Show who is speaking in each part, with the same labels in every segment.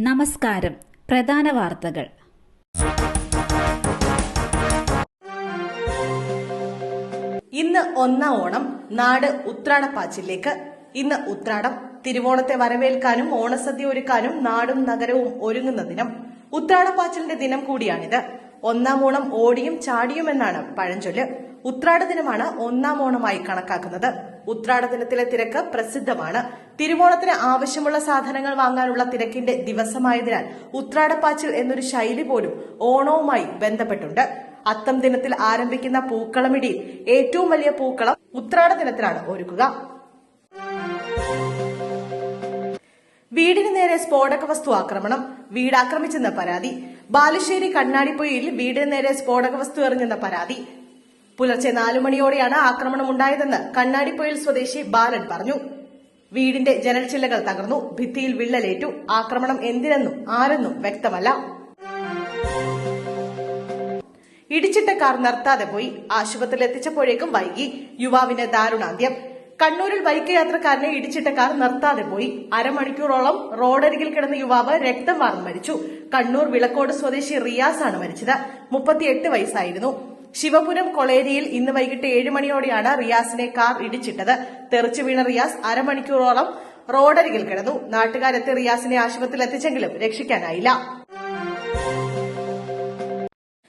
Speaker 1: നമസ്കാരം. പ്രധാന വാർത്തകൾ.
Speaker 2: ഇന്ന് ഒന്നാം ഓണം നാട് ഉത്രാടപ്പാച്ചിലേക്ക്. ഇന്ന് ഉത്രാടം തിരുവോണത്തെ വരവേൽക്കാനും ഓണസദ്യ ഒരുക്കാനും നാടും നഗരവും ഒരുങ്ങുന്ന ദിനം. ഉത്രാടപ്പാച്ചിലിന്റെ ദിനം കൂടിയാണിത്. ഒന്നാം ഓണം ഓടിയും ചാടിയുമെന്നാണ് പഴഞ്ചൊല്ല്. ഉത്രാട ദിനമാണ് ഒന്നാം ഓണമായി കണക്കാക്കുന്നത്. ഉത്രാട ദിനത്തിലെ തിരക്ക് പ്രസിദ്ധമാണ്. തിരുവോണത്തിന് ആവശ്യമുള്ള സാധനങ്ങൾ വാങ്ങാനുള്ള തിരക്കിന്റെ ദിവസമായതിനാൽ ഉത്രാടപ്പാച്ചിൽ എന്നൊരു ശൈലി പോലും ഓണവുമായി ബന്ധപ്പെട്ടുണ്ട്. അത്തം ദിനത്തിൽ ആരംഭിക്കുന്ന പൂക്കളമിടിയിൽ ഏറ്റവും വലിയ പൂക്കളം ഉത്രാട ദിനത്തിലാണ് ഒരുക്കുക. വീടിന് നേരെ സ്ഫോടക വസ്തു ആക്രമണം വീട് ആക്രമിച്ചെന്ന പരാതി. ബാലുശ്ശേരി കണ്ണാടിപ്പൊയിൽ വീടിന് നേരെ സ്ഫോടക വസ്തു എറിഞ്ഞെന്ന പരാതി. പുലർച്ചെ നാലു മണിയോടെയാണ് ആക്രമണം ഉണ്ടായതെന്ന് കണ്ണാടിപ്പൊയിൽ സ്വദേശി ബാലൻ പറഞ്ഞു. വീടിന്റെ ജനൽ ചില്ലകൾ തകർന്നു ഭിത്തിയിൽ വിള്ളലേറ്റു. ആക്രമണം എന്തിനെന്നും ആരെന്നും വ്യക്തമല്ല. ഇടിച്ചിട്ട കാർ നിർത്താതെ പോയി. ആശുപത്രിയിൽ എത്തിച്ചപ്പോഴേക്കും വൈകി. യുവാവിന് ദാരുണാന്ത്യം. കണ്ണൂരിൽ ബൈക്ക് യാത്രക്കാരനെ ഇടിച്ചിട്ട കാർ നിർത്താതെ പോയി. അരമണിക്കൂറോളം റോഡരികിൽ കിടന്ന യുവാവ് രക്തം വാർന്ന് മരിച്ചു. കണ്ണൂർ വിളക്കോട് സ്വദേശി റിയാസ് ആണ് മരിച്ചത്. മുപ്പത്തിയെട്ട് വയസ്സായിരുന്നു. ശിവപുരം കൊളേരിയിൽ ഇന്ന് വൈകിട്ട് ഏഴ് മണിയോടെയാണ് റിയാസിനെ കാർ ഇടിച്ചിട്ടത്. തെറിച്ചു വീണ റിയാസ് അരമണിക്കൂറോളം റോഡരികിൽ കിടന്നു. നാട്ടുകാരെത്തി റിയാസിനെ ആശുപത്രിയിൽ എത്തിച്ചെങ്കിലും രക്ഷിക്കാനായില്ല.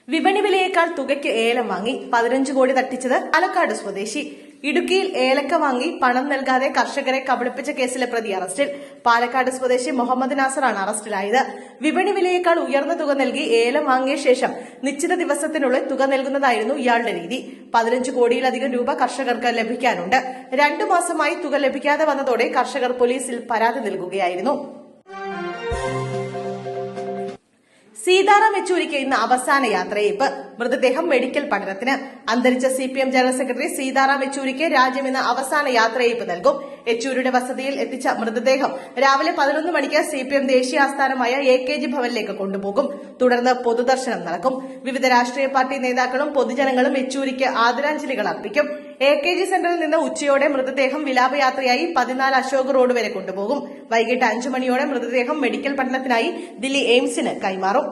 Speaker 2: വിപണി വിലയേക്കാൾ തുകയ്ക്ക് ഏലം വാങ്ങി. പതിനഞ്ച് കോടി തട്ടിച്ചത് പാലക്കാട് സ്വദേശി. ഇടുക്കിയിൽ ഏലക്ക വാങ്ങി പണം നൽകാതെ കർഷകരെ കബളിപ്പിച്ച കേസിലെ പ്രതി അറസ്റ്റിൽ. പാലക്കാട് സ്വദേശി മുഹമ്മദ് നാസറാണ് അറസ്റ്റിലായത്. വിപണി വിലയേക്കാൾ ഉയർന്ന തുക നൽകി ഏലം വാങ്ങിയ ശേഷം നിശ്ചിത ദിവസത്തിനുള്ളിൽ തുക നൽകുന്നതായിരുന്നു ഇയാളുടെ രീതി. പതിനഞ്ച് കോടിയിലധികം രൂപ കർഷകർക്ക് ലഭിക്കാനുണ്ട്. രണ്ടു മാസമായി തുക ലഭിക്കാതെ വന്നതോടെ കർഷകർ പോലീസിൽ പരാതി നൽകുകയായിരുന്നു. സീതാറാം യെച്ചൂരിക്ക് ഇന്ന് അവസാന യാത്രയയപ്പ് മൃതദേഹം മെഡിക്കൽ പഠനത്തിന്. അന്തരിച്ച C P M general secretary Sitaram യെച്ചൂരിക്ക് രാജ്യം ഇന്ന് അവസാന യാത്രയയപ്പ് നൽകും. യെച്ചൂരിയുടെ വസതിയിൽ എത്തിച്ച മൃതദേഹം രാവിലെ പതിനൊന്ന് മണിക്ക് സി പി എം ദേശീയ ആസ്ഥാനമായ എ കെ ജി ഭവനിലേക്ക് കൊണ്ടുപോകും. തുടർന്ന് പൊതുദർശനം നടക്കും. വിവിധ രാഷ്ട്രീയ പാർട്ടി നേതാക്കളും പൊതുജനങ്ങളും യെച്ചൂരിക്ക് ആദരാഞ്ജലികൾ അർപ്പിക്കും. എ കെ ജി സെന്ററിൽ നിന്ന് ഉച്ചയോടെ മൃതദേഹം വിലാപയാത്രയായി പതിനാല് അശോക് റോഡ് വരെ കൊണ്ടുപോകും. വൈകിട്ട് അഞ്ചു മണിയോടെ മൃതദേഹം മെഡിക്കൽ പഠനത്തിനായി ദില്ലി എയിംസിന് കൈമാറും.